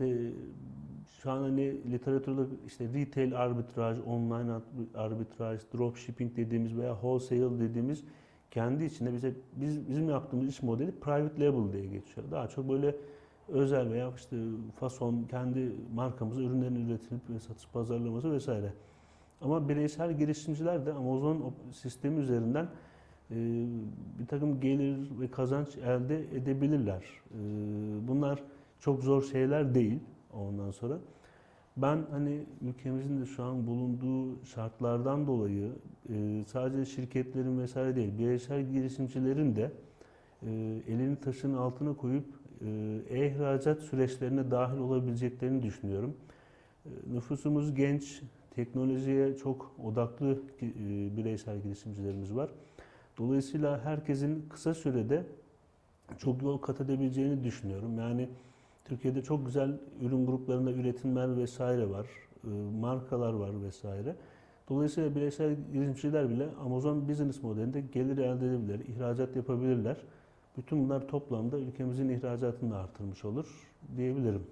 işte şu an hani literatürde işte retail arbitraj, online arbitraj, dropshipping dediğimiz veya wholesale dediğimiz kendi içinde bize biz bizim yaptığımız iş modeli private label diye geçiyor. Daha çok böyle özel veya işte fason kendi markamızı ürünlerin üretilip ve satış pazarlaması vesaire. Ama bireysel girişimciler de Amazon sistemi üzerinden e, bir takım gelir ve kazanç elde edebilirler. E, bunlar çok zor şeyler değil ondan sonra. Ben hani ülkemizin de şu an bulunduğu şartlardan dolayı e, sadece şirketlerin vesaire değil, bireysel girişimcilerin de e, elini taşın altına koyup e, e-ihracat süreçlerine dahil olabileceklerini düşünüyorum. E, Nüfusumuz genç, teknolojiye çok odaklı e, bireysel girişimcilerimiz var. Dolayısıyla herkesin kısa sürede çok yol kat edebileceğini düşünüyorum. Yani Türkiye'de çok güzel ürün gruplarında üretimler vesaire var, e, markalar var vesaire. Dolayısıyla bireysel girişimciler bile Amazon Business modelinde gelir elde edebilirler, ihracat yapabilirler. Bütün bunlar toplamda ülkemizin ihracatını da artırmış olur diyebilirim.